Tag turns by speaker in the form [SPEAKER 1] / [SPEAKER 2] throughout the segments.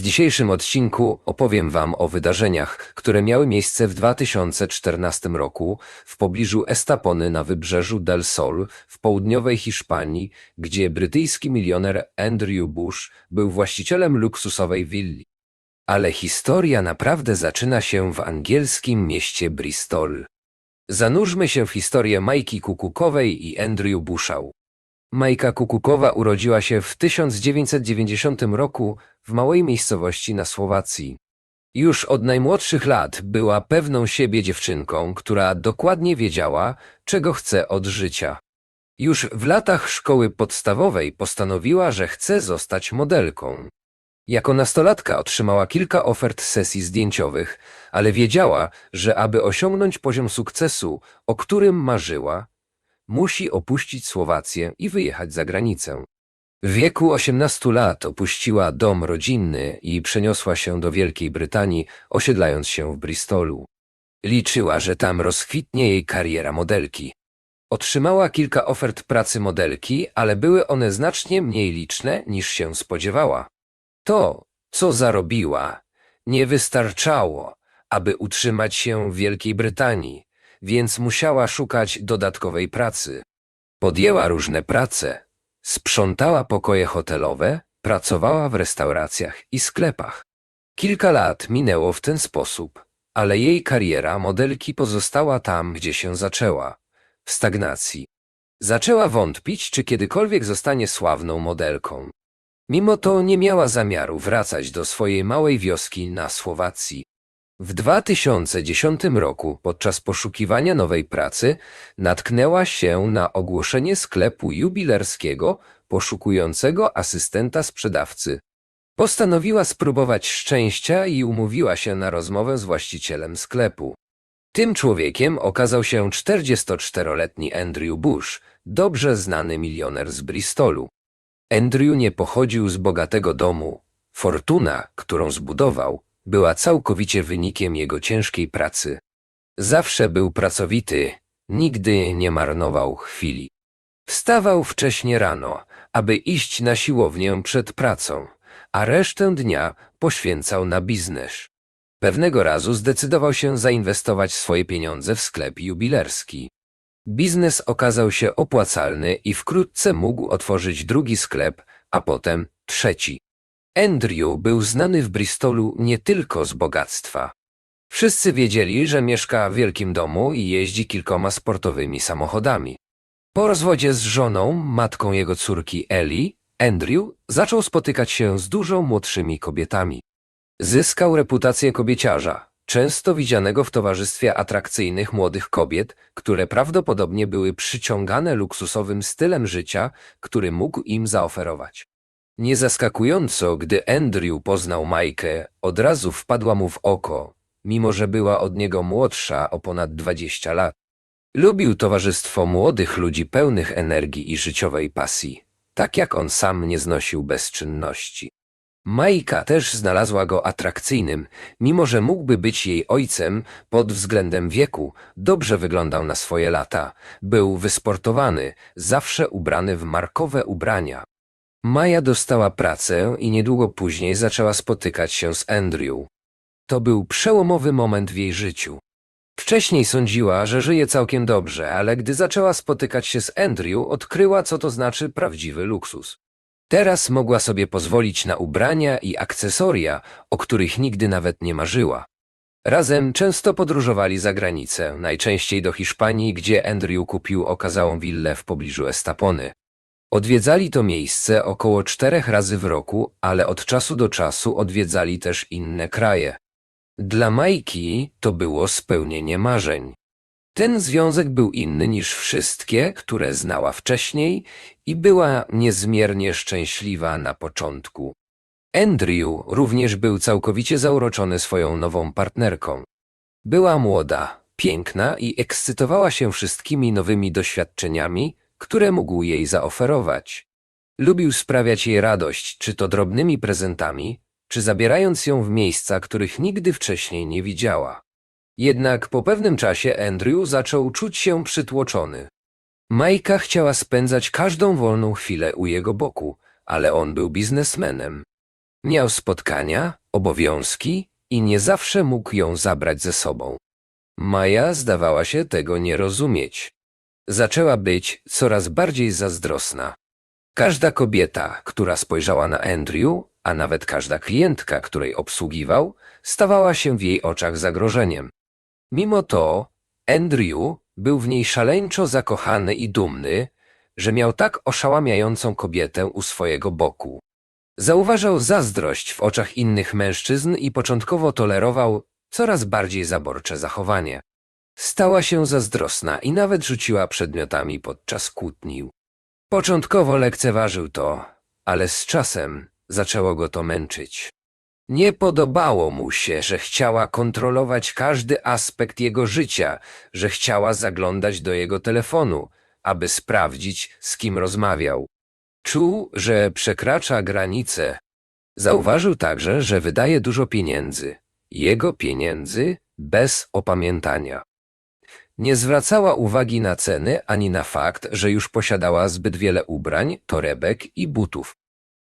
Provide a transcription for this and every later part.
[SPEAKER 1] W dzisiejszym odcinku opowiem Wam o wydarzeniach, które miały miejsce w 2014 roku w pobliżu Estapony na wybrzeżu del Sol w południowej Hiszpanii, gdzie brytyjski milioner Andrew Bush był właścicielem luksusowej willi. Ale historia naprawdę zaczyna się w angielskim mieście Bristol. Zanurzmy się w historię Majki Kukukowej i Andrew Bushał. Majka Kukukowa urodziła się w 1990 roku w małej miejscowości na Słowacji. Już od najmłodszych lat była pewną siebie dziewczynką, która dokładnie wiedziała, czego chce od życia. Już w latach szkoły podstawowej postanowiła, że chce zostać modelką. Jako nastolatka otrzymała kilka ofert sesji zdjęciowych, ale wiedziała, że aby osiągnąć poziom sukcesu, o którym marzyła, musi opuścić Słowację i wyjechać za granicę. W wieku 18 lat opuściła dom rodzinny i przeniosła się do Wielkiej Brytanii, osiedlając się w Bristolu. Liczyła, że tam rozkwitnie jej kariera modelki. Otrzymała kilka ofert pracy modelki, ale były one znacznie mniej liczne niż się spodziewała. To, co zarobiła, nie wystarczało, aby utrzymać się w Wielkiej Brytanii, więc musiała szukać dodatkowej pracy. Podjęła różne prace, sprzątała pokoje hotelowe, pracowała w restauracjach i sklepach. Kilka lat minęło w ten sposób, ale jej kariera modelki pozostała tam, gdzie się zaczęła w stagnacji. Zaczęła wątpić, czy kiedykolwiek zostanie sławną modelką. Mimo to nie miała zamiaru wracać do swojej małej wioski na Słowacji. W 2010 roku, podczas poszukiwania nowej pracy, natknęła się na ogłoszenie sklepu jubilerskiego poszukującego asystenta sprzedawcy. Postanowiła spróbować szczęścia i umówiła się na rozmowę z właścicielem sklepu. Tym człowiekiem okazał się 44-letni Andrew Bush, dobrze znany milioner z Bristolu. Andrew nie pochodził z bogatego domu. Fortuna, którą zbudował, była całkowicie wynikiem jego ciężkiej pracy. Zawsze był pracowity, nigdy nie marnował chwili. Wstawał wcześnie rano, aby iść na siłownię przed pracą, a resztę dnia poświęcał na biznes. Pewnego razu zdecydował się zainwestować swoje pieniądze w sklep jubilerski. Biznes okazał się opłacalny i wkrótce mógł otworzyć drugi sklep, a potem trzeci. Andrew był znany w Bristolu nie tylko z bogactwa. Wszyscy wiedzieli, że mieszka w wielkim domu i jeździ kilkoma sportowymi samochodami. Po rozwodzie z żoną, matką jego córki Ellie, Andrew zaczął spotykać się z dużo młodszymi kobietami. Zyskał reputację kobieciarza, często widzianego w towarzystwie atrakcyjnych młodych kobiet, które prawdopodobnie były przyciągane luksusowym stylem życia, który mógł im zaoferować. Niezaskakująco, gdy Andrew poznał Majkę, od razu wpadła mu w oko, mimo że była od niego młodsza o ponad 20 lat. Lubił towarzystwo młodych ludzi pełnych energii i życiowej pasji, tak jak on sam nie znosił bezczynności. Majka też znalazła go atrakcyjnym, mimo że mógłby być jej ojcem pod względem wieku, dobrze wyglądał na swoje lata, był wysportowany, zawsze ubrany w markowe ubrania. Maja dostała pracę i niedługo później zaczęła spotykać się z Andrew. To był przełomowy moment w jej życiu. Wcześniej sądziła, że żyje całkiem dobrze, ale gdy zaczęła spotykać się z Andrew, odkryła, co to znaczy prawdziwy luksus. Teraz mogła sobie pozwolić na ubrania i akcesoria, o których nigdy nawet nie marzyła. Razem często podróżowali za granicę, najczęściej do Hiszpanii, gdzie Andrew kupił okazałą willę w pobliżu Estapony. Odwiedzali to miejsce około czterech razy w roku, ale od czasu do czasu odwiedzali też inne kraje. Dla Majki to było spełnienie marzeń. Ten związek był inny niż wszystkie, które znała wcześniej i była niezmiernie szczęśliwa na początku. Andrew również był całkowicie zauroczony swoją nową partnerką. Była młoda, piękna i ekscytowała się wszystkimi nowymi doświadczeniami, które mógł jej zaoferować. Lubił sprawiać jej radość, czy to drobnymi prezentami, czy zabierając ją w miejsca, których nigdy wcześniej nie widziała. Jednak po pewnym czasie Andrew zaczął czuć się przytłoczony. Majka chciała spędzać każdą wolną chwilę u jego boku, ale on był biznesmenem. Miał spotkania, obowiązki i nie zawsze mógł ją zabrać ze sobą. Maja zdawała się tego nie rozumieć. Zaczęła być coraz bardziej zazdrosna. Każda kobieta, która spojrzała na Andrew, a nawet każda klientka, której obsługiwał, stawała się w jej oczach zagrożeniem. Mimo to Andrew był w niej szaleńczo zakochany i dumny, że miał tak oszałamiającą kobietę u swojego boku. Zauważał zazdrość w oczach innych mężczyzn i początkowo tolerował coraz bardziej zaborcze zachowanie. Stała się zazdrosna i nawet rzuciła przedmiotami podczas kłótni. Początkowo lekceważył to, ale z czasem zaczęło go to męczyć. Nie podobało mu się, że chciała kontrolować każdy aspekt jego życia, że chciała zaglądać do jego telefonu, aby sprawdzić, z kim rozmawiał. Czuł, że przekracza granice. Zauważył także, że wydaje dużo pieniędzy. Jego pieniędzy bez opamiętania. Nie zwracała uwagi na ceny ani na fakt, że już posiadała zbyt wiele ubrań, torebek i butów.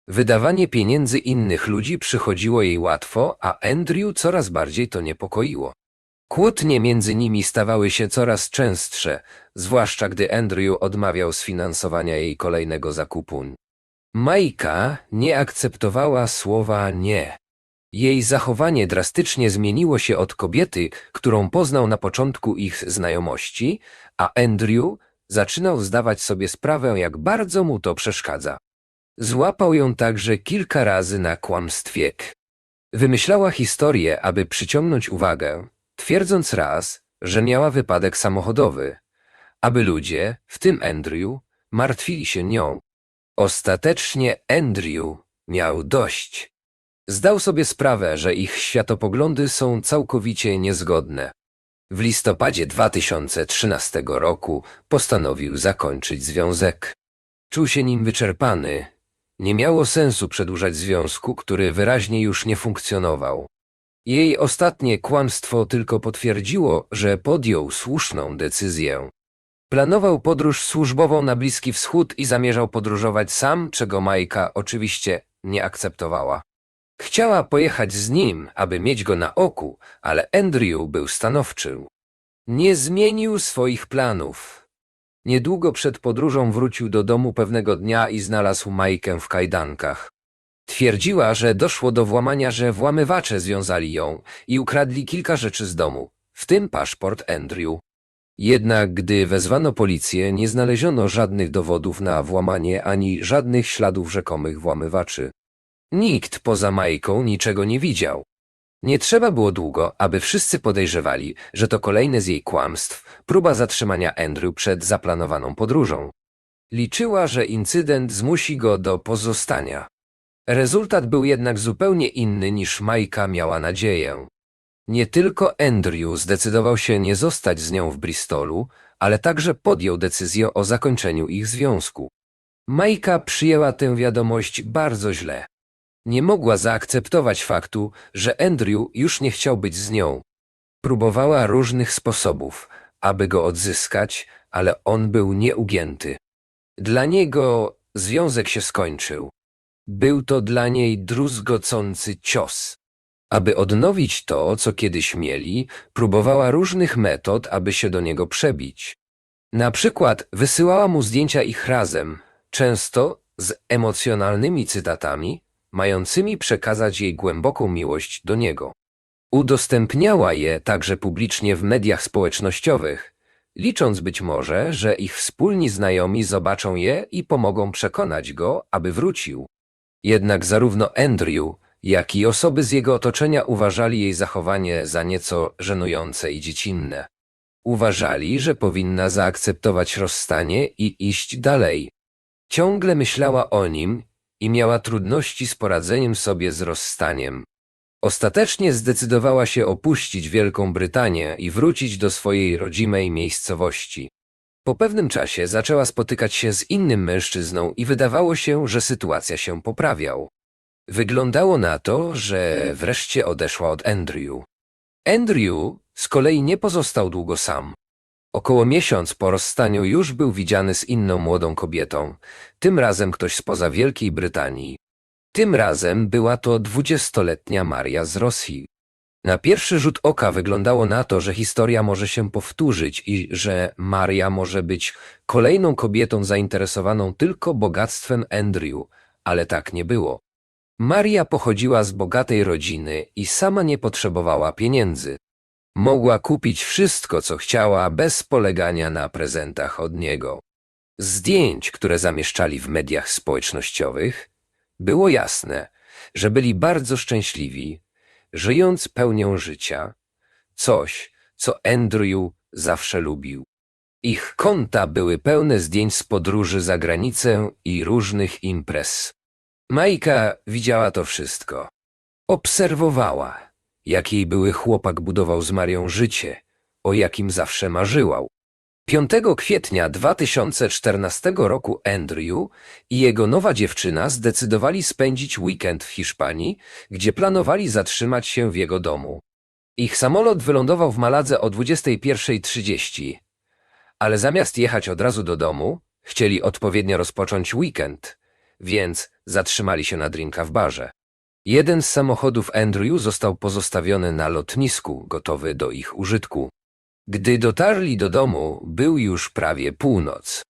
[SPEAKER 1] Wydawanie pieniędzy innych ludzi przychodziło jej łatwo, a Andrew coraz bardziej to niepokoiło. Kłótnie między nimi stawały się coraz częstsze, zwłaszcza gdy Andrew odmawiał sfinansowania jej kolejnego zakupu. Majka nie akceptowała słowa nie. Jej zachowanie drastycznie zmieniło się od kobiety, którą poznał na początku ich znajomości, a Andrew zaczynał zdawać sobie sprawę, jak bardzo mu to przeszkadza. Złapał ją także kilka razy na kłamstwie. Wymyślała historię, aby przyciągnąć uwagę, twierdząc raz, że miała wypadek samochodowy, aby ludzie, w tym Andrew, martwili się nią. Ostatecznie Andrew miał dość. Zdał sobie sprawę, że ich światopoglądy są całkowicie niezgodne. W listopadzie 2013 roku postanowił zakończyć związek. Czuł się nim wyczerpany. Nie miało sensu przedłużać związku, który wyraźnie już nie funkcjonował. Jej ostatnie kłamstwo tylko potwierdziło, że podjął słuszną decyzję. Planował podróż służbową na Bliski Wschód i zamierzał podróżować sam, czego Majka oczywiście nie akceptowała. Chciała pojechać z nim, aby mieć go na oku, ale Andrew był stanowczy. Nie zmienił swoich planów. Niedługo przed podróżą wrócił do domu pewnego dnia i znalazł Majkę w kajdankach. Twierdziła, że doszło do włamania, że włamywacze związali ją i ukradli kilka rzeczy z domu, w tym paszport Andrew. Jednak gdy wezwano policję, nie znaleziono żadnych dowodów na włamanie ani żadnych śladów rzekomych włamywaczy. Nikt poza Majką niczego nie widział. Nie trzeba było długo, aby wszyscy podejrzewali, że to kolejne z jej kłamstw, próba zatrzymania Andrew przed zaplanowaną podróżą. Liczyła, że incydent zmusi go do pozostania. Rezultat był jednak zupełnie inny niż Majka miała nadzieję. Nie tylko Andrew zdecydował się nie zostać z nią w Bristolu, ale także podjął decyzję o zakończeniu ich związku. Majka przyjęła tę wiadomość bardzo źle. Nie mogła zaakceptować faktu, że Andrew już nie chciał być z nią. Próbowała różnych sposobów, aby go odzyskać, ale on był nieugięty. Dla niego związek się skończył. Był to dla niej druzgocący cios. Aby odnowić to, co kiedyś mieli, próbowała różnych metod, aby się do niego przebić. Na przykład wysyłała mu zdjęcia ich razem, często z emocjonalnymi cytatami, mającymi przekazać jej głęboką miłość do niego. Udostępniała je także publicznie w mediach społecznościowych, licząc być może, że ich wspólni znajomi zobaczą je i pomogą przekonać go, aby wrócił. Jednak zarówno Andrew, jak i osoby z jego otoczenia uważali jej zachowanie za nieco żenujące i dziecinne. Uważali, że powinna zaakceptować rozstanie i iść dalej. Ciągle myślała o nim i miała trudności z poradzeniem sobie z rozstaniem. Ostatecznie zdecydowała się opuścić Wielką Brytanię i wrócić do swojej rodzimej miejscowości. Po pewnym czasie zaczęła spotykać się z innym mężczyzną i wydawało się, że sytuacja się poprawiał. Wyglądało na to, że wreszcie odeszła od Andrew. Andrew z kolei nie pozostał długo sam. Około miesiąc po rozstaniu już był widziany z inną młodą kobietą, tym razem ktoś spoza Wielkiej Brytanii. Tym razem była to dwudziestoletnia Maria z Rosji. Na pierwszy rzut oka wyglądało na to, że historia może się powtórzyć i że Maria może być kolejną kobietą zainteresowaną tylko bogactwem Andrew, ale tak nie było. Maria pochodziła z bogatej rodziny i sama nie potrzebowała pieniędzy. Mogła kupić wszystko, co chciała, bez polegania na prezentach od niego. Zdjęć, które zamieszczali w mediach społecznościowych, było jasne, że byli bardzo szczęśliwi, żyjąc pełnią życia, coś, co Andrew zawsze lubił. Ich konta były pełne zdjęć z podróży za granicę i różnych imprez. Majka widziała to wszystko. Obserwowała, jak jej były chłopak budował z Marią życie, o jakim zawsze marzyłał. 5 kwietnia 2014 roku Andrew i jego nowa dziewczyna zdecydowali spędzić weekend w Hiszpanii, gdzie planowali zatrzymać się w jego domu. Ich samolot wylądował w Maladze o 21.30, ale zamiast jechać od razu do domu, chcieli odpowiednio rozpocząć weekend, więc zatrzymali się na drinka w barze. Jeden z samochodów Andrew został pozostawiony na lotnisku, gotowy do ich użytku. Gdy dotarli do domu, był już prawie północ.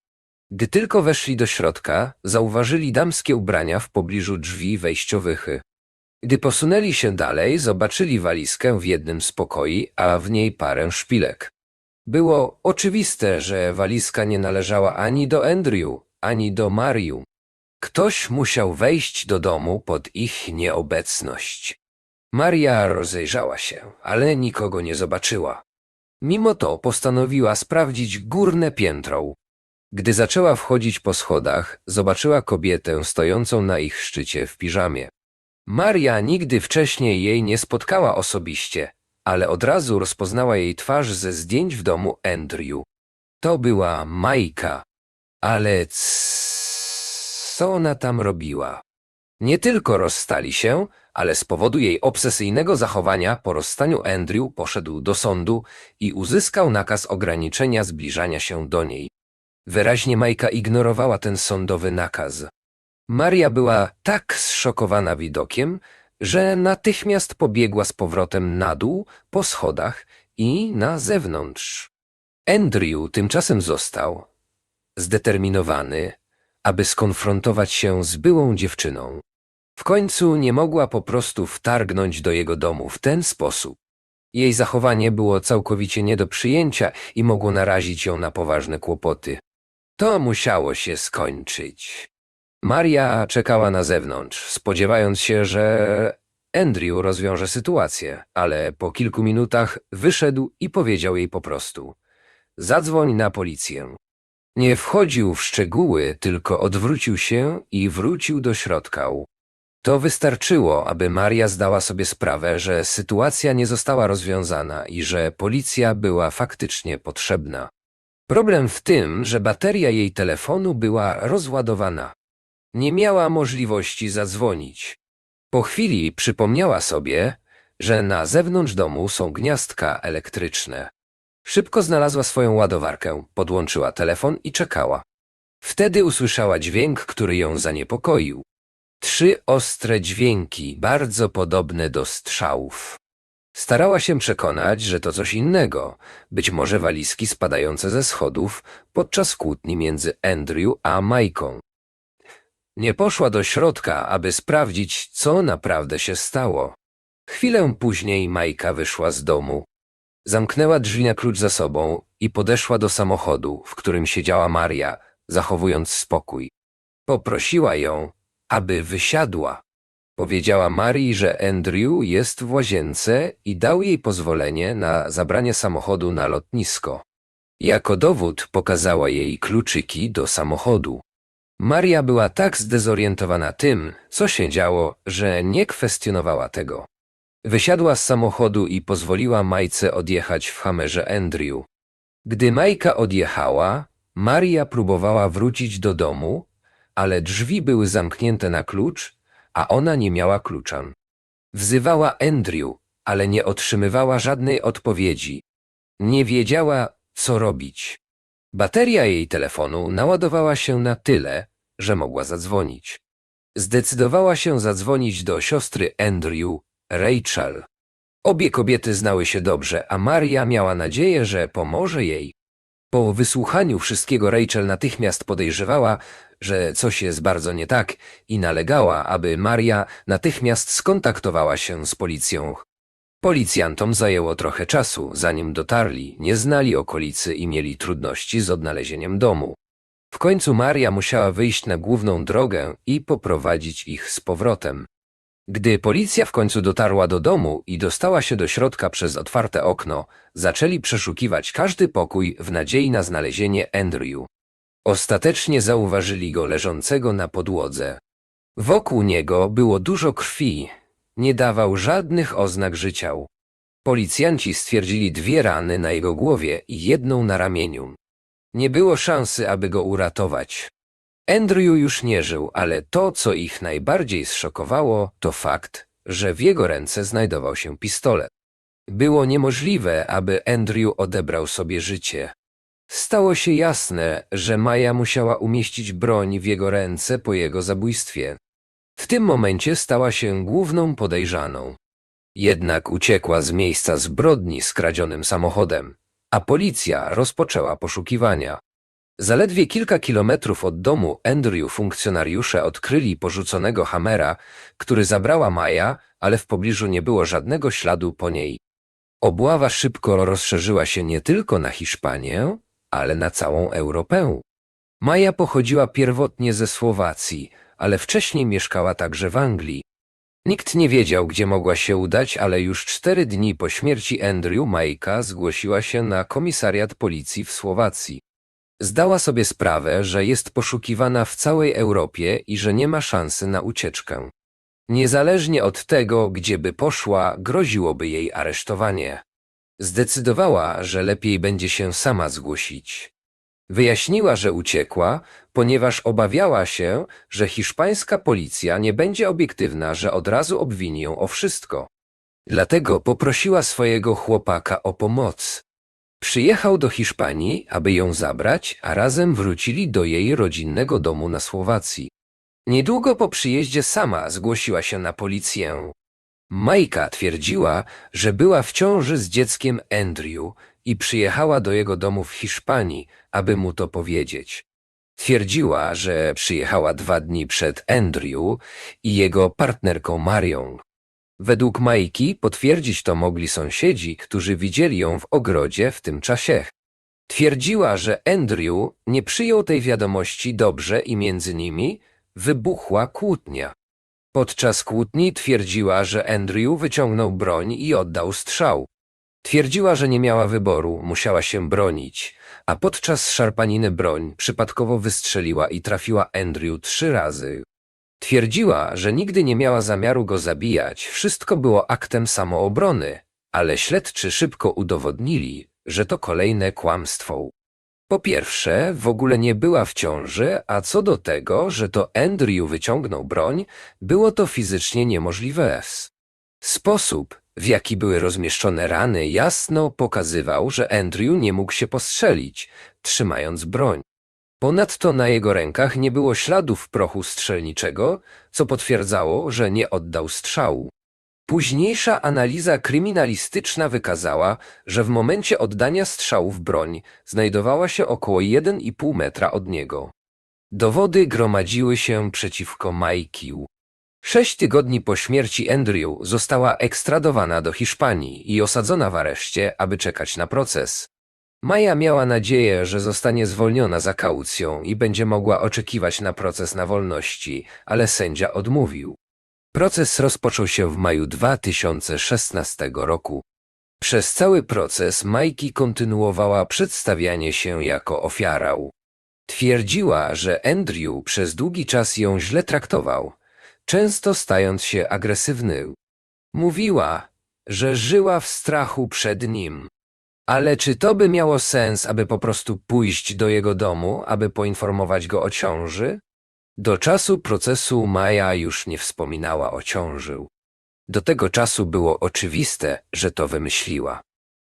[SPEAKER 1] Gdy tylko weszli do środka, zauważyli damskie ubrania w pobliżu drzwi wejściowych. Gdy posunęli się dalej, zobaczyli walizkę w jednym z pokoi, a w niej parę szpilek. Było oczywiste, że walizka nie należała ani do Andrew, ani do Mariu. Ktoś musiał wejść do domu pod ich nieobecność. Maria rozejrzała się, ale nikogo nie zobaczyła. Mimo to postanowiła sprawdzić górne piętro. Gdy zaczęła wchodzić po schodach, zobaczyła kobietę stojącą na ich szczycie w piżamie. Maria nigdy wcześniej jej nie spotkała osobiście, ale od razu rozpoznała jej twarz ze zdjęć w domu Andrew. To była Majka. Ale co ona tam robiła? Nie tylko rozstali się, ale z powodu jej obsesyjnego zachowania po rozstaniu Andrew poszedł do sądu i uzyskał nakaz ograniczenia zbliżania się do niej. Wyraźnie Majka ignorowała ten sądowy nakaz. Maria była tak zszokowana widokiem, że natychmiast pobiegła z powrotem na dół, po schodach i na zewnątrz. Andrew tymczasem został zdeterminowany, aby skonfrontować się z byłą dziewczyną. W końcu nie mogła po prostu wtargnąć do jego domu w ten sposób. Jej zachowanie było całkowicie nie do przyjęcia i mogło narazić ją na poważne kłopoty. To musiało się skończyć. Maria czekała na zewnątrz, spodziewając się, że Andrew rozwiąże sytuację, ale po kilku minutach wyszedł i powiedział jej po prostu: Zadzwoń na policję. Nie wchodził w szczegóły, tylko odwrócił się i wrócił do środka. To wystarczyło, aby Maria zdała sobie sprawę, że sytuacja nie została rozwiązana i że policja była faktycznie potrzebna. Problem w tym, że bateria jej telefonu była rozładowana. Nie miała możliwości zadzwonić. Po chwili przypomniała sobie, że na zewnątrz domu są gniazdka elektryczne. Szybko znalazła swoją ładowarkę, podłączyła telefon i czekała. Wtedy usłyszała dźwięk, który ją zaniepokoił. Trzy ostre dźwięki, bardzo podobne do strzałów. Starała się przekonać, że to coś innego, być może walizki spadające ze schodów podczas kłótni między Andrew a Majką. Nie poszła do środka, aby sprawdzić, co naprawdę się stało. Chwilę później Majka wyszła z domu. Zamknęła drzwi na klucz za sobą i podeszła do samochodu, w którym siedziała Maria, zachowując spokój. Poprosiła ją, aby wysiadła. Powiedziała Marii, że Andrew jest w łazience i dał jej pozwolenie na zabranie samochodu na lotnisko. Jako dowód pokazała jej kluczyki do samochodu. Maria była tak zdezorientowana tym, co się działo, że nie kwestionowała tego. Wysiadła z samochodu i pozwoliła Majce odjechać w hamerze Andrew. Gdy Majka odjechała, Maria próbowała wrócić do domu, ale drzwi były zamknięte na klucz, a ona nie miała klucza. Wzywała Andrew, ale nie otrzymywała żadnej odpowiedzi. Nie wiedziała, co robić. Bateria jej telefonu naładowała się na tyle, że mogła zadzwonić. Zdecydowała się zadzwonić do siostry Andrew, Rachel. Obie kobiety znały się dobrze, a Maria miała nadzieję, że pomoże jej. Po wysłuchaniu wszystkiego Rachel natychmiast podejrzewała, że coś jest bardzo nie tak i nalegała, aby Maria natychmiast skontaktowała się z policją. Policjantom zajęło trochę czasu, zanim dotarli, nie znali okolicy i mieli trudności z odnalezieniem domu. W końcu Maria musiała wyjść na główną drogę i poprowadzić ich z powrotem. Gdy policja w końcu dotarła do domu i dostała się do środka przez otwarte okno, zaczęli przeszukiwać każdy pokój w nadziei na znalezienie Andrew. Ostatecznie zauważyli go leżącego na podłodze. Wokół niego było dużo krwi, nie dawał żadnych oznak życia. Policjanci stwierdzili dwie rany na jego głowie i jedną na ramieniu. Nie było szansy, aby go uratować. Andrew już nie żył, ale to, co ich najbardziej zszokowało, to fakt, że w jego ręce znajdował się pistolet. Było niemożliwe, aby Andrew odebrał sobie życie. Stało się jasne, że Maja musiała umieścić broń w jego ręce po jego zabójstwie. W tym momencie stała się główną podejrzaną. Jednak uciekła z miejsca zbrodni skradzionym samochodem, a policja rozpoczęła poszukiwania. Zaledwie kilka kilometrów od domu Andrew funkcjonariusze odkryli porzuconego Hammera, który zabrała Maja, ale w pobliżu nie było żadnego śladu po niej. Obława szybko rozszerzyła się nie tylko na Hiszpanię, ale na całą Europę. Maja pochodziła pierwotnie ze Słowacji, ale wcześniej mieszkała także w Anglii. Nikt nie wiedział, gdzie mogła się udać, ale już cztery dni po śmierci Andrew Majka zgłosiła się na komisariat policji w Słowacji. Zdała sobie sprawę, że jest poszukiwana w całej Europie i że nie ma szansy na ucieczkę. Niezależnie od tego, gdzie by poszła, groziłoby jej aresztowanie. Zdecydowała, że lepiej będzie się sama zgłosić. Wyjaśniła, że uciekła, ponieważ obawiała się, że hiszpańska policja nie będzie obiektywna, że od razu obwini ją o wszystko. Dlatego poprosiła swojego chłopaka o pomoc. Przyjechał do Hiszpanii, aby ją zabrać, a razem wrócili do jej rodzinnego domu na Słowacji. Niedługo po przyjeździe sama zgłosiła się na policję. Majka twierdziła, że była w ciąży z dzieckiem Andrew i przyjechała do jego domu w Hiszpanii, aby mu to powiedzieć. Twierdziła, że przyjechała dwa dni przed Andrew i jego partnerką Marią. Według Majki potwierdzić to mogli sąsiedzi, którzy widzieli ją w ogrodzie w tym czasie. Twierdziła, że Andrew nie przyjął tej wiadomości dobrze i między nimi wybuchła kłótnia. Podczas kłótni twierdziła, że Andrew wyciągnął broń i oddał strzał. Twierdziła, że nie miała wyboru, musiała się bronić, a podczas szarpaniny broń przypadkowo wystrzeliła i trafiła Andrew trzy razy. Twierdziła, że nigdy nie miała zamiaru go zabijać, wszystko było aktem samoobrony, ale śledczy szybko udowodnili, że to kolejne kłamstwo. Po pierwsze, w ogóle nie była w ciąży, a co do tego, że to Andrew wyciągnął broń, było to fizycznie niemożliwe. Sposób, w jaki były rozmieszczone rany, jasno pokazywał, że Andrew nie mógł się postrzelić, trzymając broń. Ponadto na jego rękach nie było śladów prochu strzelniczego, co potwierdzało, że nie oddał strzału. Późniejsza analiza kryminalistyczna wykazała, że w momencie oddania strzału w broń znajdowała się około 1,5 metra od niego. Dowody gromadziły się przeciwko Majkiu. Sześć tygodni po śmierci Andrew została ekstradowana do Hiszpanii i osadzona w areszcie, aby czekać na proces. Maja miała nadzieję, że zostanie zwolniona za kaucją i będzie mogła oczekiwać na proces na wolności, ale sędzia odmówił. Proces rozpoczął się w maju 2016 roku. Przez cały proces Majki kontynuowała przedstawianie się jako ofiara. Twierdziła, że Andrew przez długi czas ją źle traktował, często stając się agresywny. Mówiła, że żyła w strachu przed nim. Ale czy to by miało sens, aby po prostu pójść do jego domu, aby poinformować go o ciąży? Do czasu procesu Maja już nie wspominała o ciąży. Do tego czasu było oczywiste, że to wymyśliła.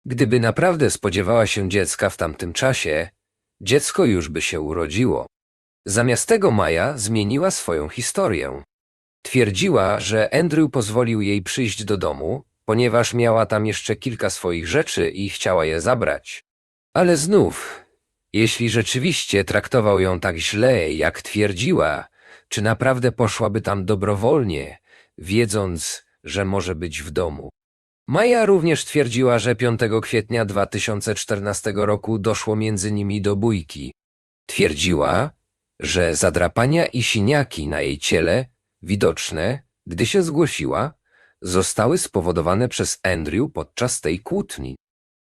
[SPEAKER 1] Gdyby naprawdę spodziewała się dziecka w tamtym czasie, dziecko już by się urodziło. Zamiast tego Maja zmieniła swoją historię. Twierdziła, że Andrew pozwolił jej przyjść do domu, ponieważ miała tam jeszcze kilka swoich rzeczy i chciała je zabrać. Ale znów, jeśli rzeczywiście traktował ją tak źle, jak twierdziła, czy naprawdę poszłaby tam dobrowolnie, wiedząc, że może być w domu? Maja również twierdziła, że 5 kwietnia 2014 roku doszło między nimi do bójki. Twierdziła, że zadrapania i siniaki na jej ciele, widoczne, gdy się zgłosiła, zostały spowodowane przez Andrew podczas tej kłótni.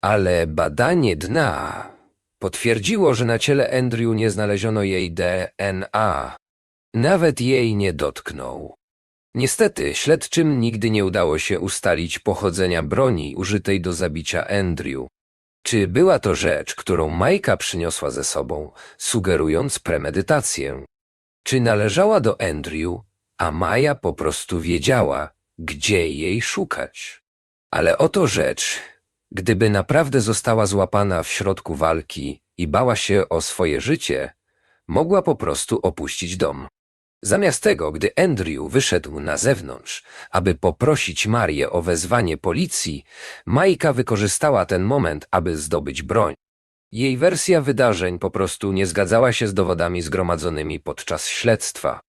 [SPEAKER 1] Ale badanie dna potwierdziło, że na ciele Andrew nie znaleziono jej DNA. Nawet jej nie dotknął. Niestety, śledczym nigdy nie udało się ustalić pochodzenia broni użytej do zabicia Andrew. Czy była to rzecz, którą Majka przyniosła ze sobą, sugerując premedytację? Czy należała do Andrew, a Maja po prostu wiedziała, gdzie jej szukać? Ale oto rzecz, gdyby naprawdę została złapana w środku walki i bała się o swoje życie, mogła po prostu opuścić dom. Zamiast tego, gdy Andrew wyszedł na zewnątrz, aby poprosić Marię o wezwanie policji, Majka wykorzystała ten moment, aby zdobyć broń. Jej wersja wydarzeń po prostu nie zgadzała się z dowodami zgromadzonymi podczas śledztwa.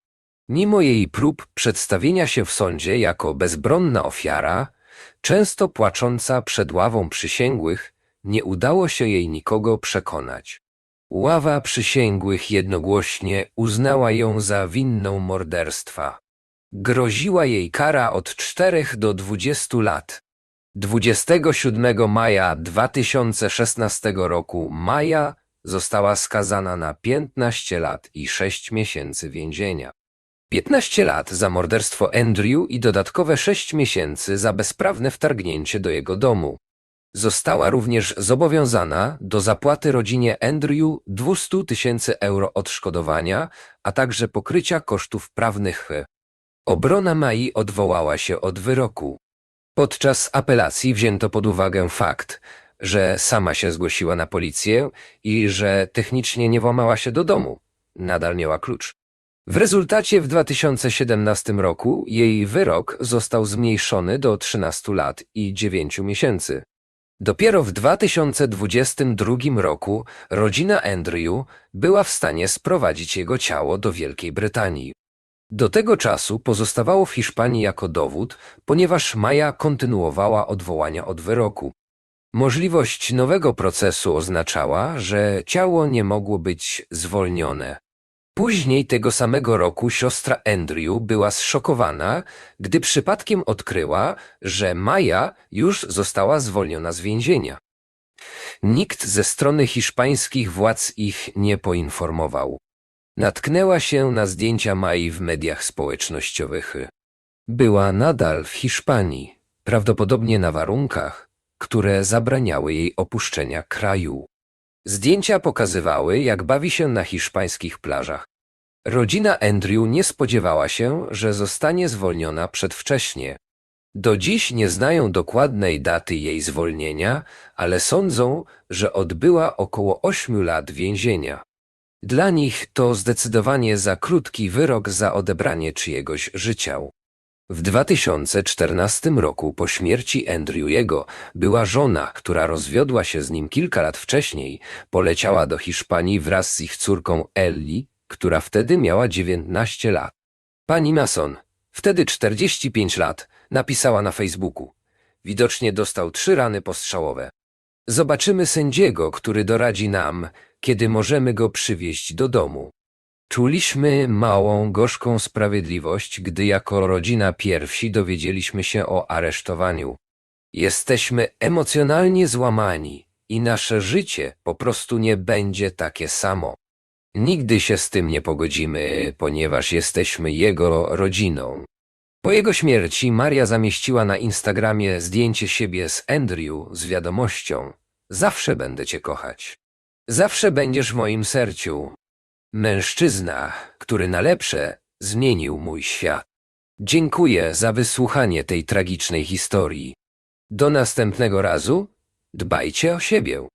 [SPEAKER 1] Mimo jej prób przedstawienia się w sądzie jako bezbronna ofiara, często płacząca przed ławą przysięgłych, nie udało się jej nikogo przekonać. Ława przysięgłych jednogłośnie uznała ją za winną morderstwa. Groziła jej kara od 4 do 20 lat. 27 maja 2016 roku Maja została skazana na 15 lat i 6 miesięcy więzienia. 15 lat za morderstwo Andrew i dodatkowe 6 miesięcy za bezprawne wtargnięcie do jego domu. Została również zobowiązana do zapłaty rodzinie Andrew 200 tysięcy euro odszkodowania, a także pokrycia kosztów prawnych. Obrona Mai odwołała się od wyroku. Podczas apelacji wzięto pod uwagę fakt, że sama się zgłosiła na policję i że technicznie nie włamała się do domu. Nadal miała klucz. W rezultacie w 2017 roku jej wyrok został zmniejszony do 13 lat i 9 miesięcy. Dopiero w 2022 roku rodzina Andrew była w stanie sprowadzić jego ciało do Wielkiej Brytanii. Do tego czasu pozostawało w Hiszpanii jako dowód, ponieważ Maja kontynuowała odwołania od wyroku. Możliwość nowego procesu oznaczała, że ciało nie mogło być zwolnione. Później tego samego roku siostra Andrew była zszokowana, gdy przypadkiem odkryła, że Maja już została zwolniona z więzienia. Nikt ze strony hiszpańskich władz ich nie poinformował. Natknęła się na zdjęcia Mai w mediach społecznościowych. Była nadal w Hiszpanii, prawdopodobnie na warunkach, które zabraniały jej opuszczenia kraju. Zdjęcia pokazywały, jak bawi się na hiszpańskich plażach. Rodzina Andrew nie spodziewała się, że zostanie zwolniona przedwcześnie. Do dziś nie znają dokładnej daty jej zwolnienia, ale sądzą, że odbyła około 8 lat więzienia. Dla nich to zdecydowanie za krótki wyrok za odebranie czyjegoś życia. W 2014 roku po śmierci Andrewiego była żona, która rozwiodła się z nim kilka lat wcześniej, poleciała do Hiszpanii wraz z ich córką Ellie, która wtedy miała 19 lat. Pani Mason, wtedy 45 lat, napisała na Facebooku. Widocznie dostał trzy rany postrzałowe. Zobaczymy sędziego, który doradzi nam, kiedy możemy go przywieźć do domu. Czuliśmy małą, gorzką sprawiedliwość, gdy jako rodzina pierwsi dowiedzieliśmy się o aresztowaniu. Jesteśmy emocjonalnie złamani i nasze życie po prostu nie będzie takie samo. Nigdy się z tym nie pogodzimy, ponieważ jesteśmy jego rodziną. Po jego śmierci Maria zamieściła na Instagramie zdjęcie siebie z Andrew z wiadomością: Zawsze będę cię kochać. Zawsze będziesz w moim sercu. Mężczyzna, który na lepsze zmienił mój świat. Dziękuję za wysłuchanie tej tragicznej historii. Do następnego razu dbajcie o siebie.